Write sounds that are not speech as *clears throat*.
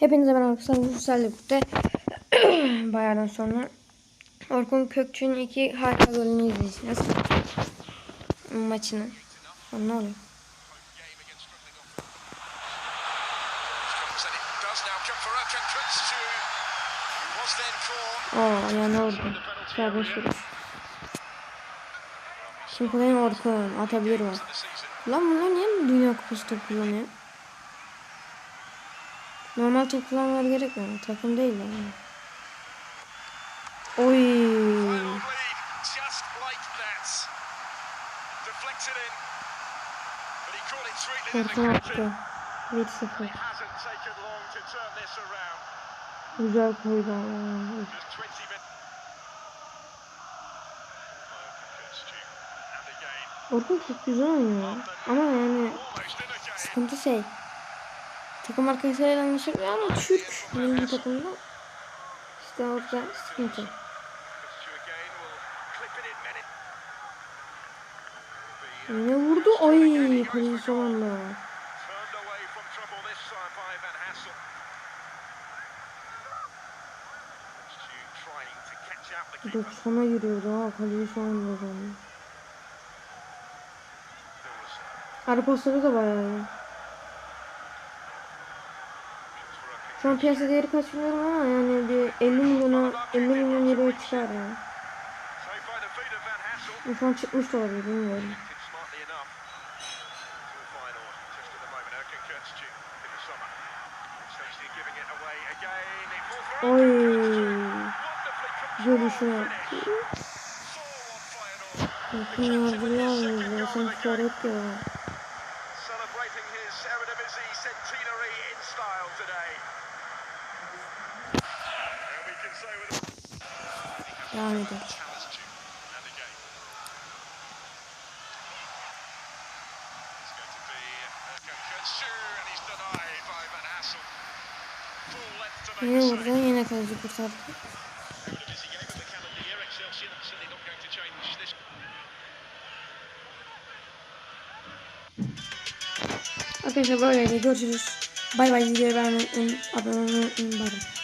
Hepinize merhaba arkadaşlar. Güzel birlikte *clears throat* bayağıdan sonra Orkun Kökçü'nün iki harika golünü izleyeceğiz. Maçını. Lan ne oluyor? Oo ayağına vurdu. Serbest vuruş. Şimdi kolay Orkun atabilir season. Lan bunlar niye Dünya Kupası top kullanıyor? Normal top kullanmaları gerekmiyor. Takım değil yani. Oy. Final lead, just like that. Deflected in, but he caught it sweetly in the Orkun country. attı. 1-0. It hasn't taken long to turn this around. Güzel koydu ama. Just 20 minutes. And again, Orkun çok güzel oynuyor. Ama yani sıkıntı şey. Takım arkadaşlarıyla anlaşamıyor ama Türk milli takımda işte orada sıkıntı. Yine vurdu. Ay the keeper. 90'a giriyordu ha kaleci son anda zannet. Ara postları da bayağı iyi. Şu an piyasa değeri kaç bilmiyorum ama yani bir 50 milyona 50 milyon euroya çıkar yani. Şu an çıkmış da olabilir bilmiyorum. Oy. Wonderfully Görüşü controlled yaptı. finish. Saw on final. Yakın yardımlar mıydı ya? Sen forvet ya. Celebrating his Eredivisie centenary in style today. Devam edelim. Yine save. Yine kaleci kurtardı. Arkadaşlar böyleydi. Görüşürüz. Bay bay. Videoyu beğenmeyi unutmayın. Abone olmayı unutmayın. Bay bay.